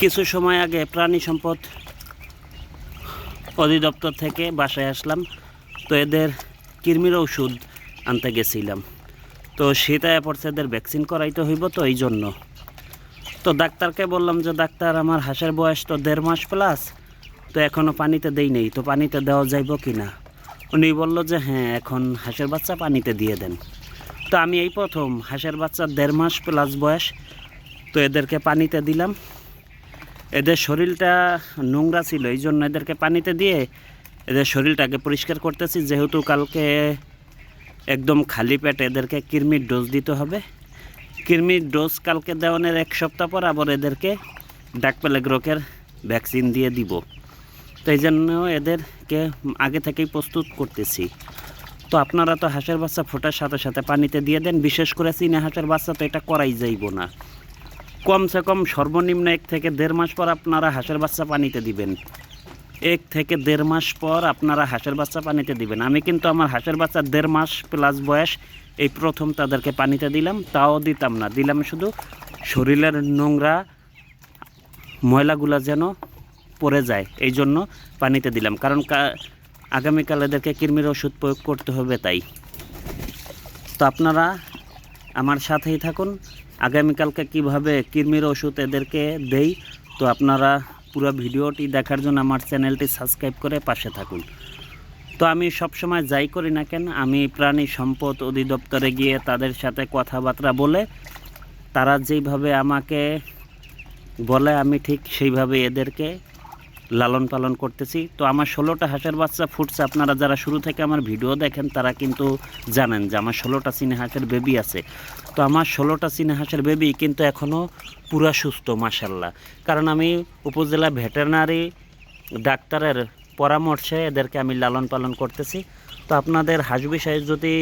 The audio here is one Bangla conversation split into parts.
কিছু সময় আগে প্রাণী সম্পদ অধিদপ্তর থেকে বাসায় আসলাম, তো এদের কৃমির ওষুধ আনতে গেছিলাম। তো সেটায় পড়ছে এদের ভ্যাকসিন করাইতে হইব তো এই জন্য। তো ডাক্তারকে বললাম যে, ডাক্তার, আমার হাঁসের বয়স তো দেড় মাস প্লাস তো এখনও পানিতে দেই নেই, তো পানিতে দেওয়া যাইব কি না উনি বলল যে হ্যাঁ এখন হাঁসের বাচ্চা পানিতে দিয়ে দেন। তো আমি এই প্রথম, হাঁসের বাচ্চা দেড় মাস প্লাস বয়স, তো এদেরকে পানিতে দিলাম। এদের শরীরটা নোংরা ছিল, এই জন্য এদেরকে পানিতে দিয়ে এদের শরীরটাকে পরিষ্কার করতেছি। যেহেতু কালকে একদম খালি পেটে এদেরকে কৃমির ডোজ দিতে হবে। কৃমির ডোজ কালকে দেওয়ানোর এক সপ্তাহ পর আবার এদেরকে ডাক প্লেগ রোগের ভ্যাকসিন দিয়ে দিব। তো এই জন্য এদেরকে আগে থেকেই প্রস্তুত করতেছি। তো আপনারা তো হাঁসের বাচ্চা ফোটার সাথে সাথে পানিতে দিয়ে দেন, বিশেষ করে চীনা হাঁসের বাচ্চা তো এটা করাই যাইব না। কমসে কম সর্বনিম্ন এক থেকে দেড় মাস পর আপনারা হাঁসের বাচ্চা পানিতে দিবেন। এক থেকে দেড় মাস পর আপনারা হাঁসের বাচ্চা পানিতে দিবেন। আমি কিন্তু আমার হাঁসের বাচ্চা দেড় মাস প্লাস বয়স, এই প্রথম তাদেরকে পানিতে দিলাম, তাও দিতাম না। দিলাম শুধু শরীরের নোংরা ময়লাগুলা যেন পড়ে যায়, এই জন্য পানিতে দিলাম। কারণ আগামীকাল এদেরকে কৃমির ওষুধ প্রয়োগ করতে হবে তাই। তো আপনারা আমার সাথেই থাকুন। আগামীকালকে কীভাবে কৃমির ওষুধ এদেরকে দেই, তো আপনারা পুরো ভিডিওটি দেখার জন্য আমার চ্যানেলটি সাবস্ক্রাইব করে পাশে থাকুন। তো আমি সবসময় যাই করি না কেন, আমি প্রাণী সম্পদ অধিদপ্তরে গিয়ে তাদের সাথে কথাবার্তা বলে, তারা যেইভাবে আমাকে বলে, আমি ঠিক সেইভাবে এদেরকে লালন পালন করতেছি। তো আমার ষোলোটা হাঁসের বাচ্চা ফুটছে। আপনারা যারা শুরু থেকে আমার ভিডিও দেখেন, তারা কিন্তু জানেন যে আমার ষোলোটা চিনে হাঁসের বেবি আছে। তো আমার ষোলোটা চিনে হাঁসের বেবি কিন্তু এখনও পুরা সুস্থ মাসাল্লাহ কারণ আমি উপজেলা ভেটেরিনারি ডাক্তারের পরামর্শে এদেরকে আমি লালন পালন করতেছি। তো আপনাদের হাঁস বিষয়ে যদি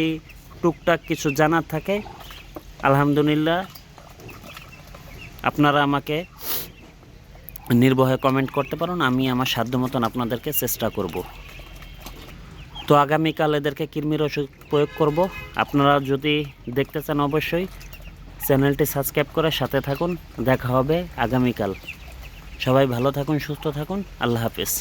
টুকটাক কিছু জানার থাকে, আলহামদুলিল্লাহ, আপনারা আমাকে নির্ভয়ে কমেন্ট করতে পারেন আমি আমার সাধ্য মতন আপনাদেরকে চেষ্টা করব। তো আগামীকাল এদেরকে কৃমির ওষুধ প্রয়োগ করব। আপনারা যদি দেখতে চান অবশ্যই, চ্যানেলটি সাবস্ক্রাইব করে সাথে থাকুন। দেখা হবে আগামীকাল। সবাই ভালো থাকুন, সুস্থ থাকুন। আল্লাহ হাফেজ।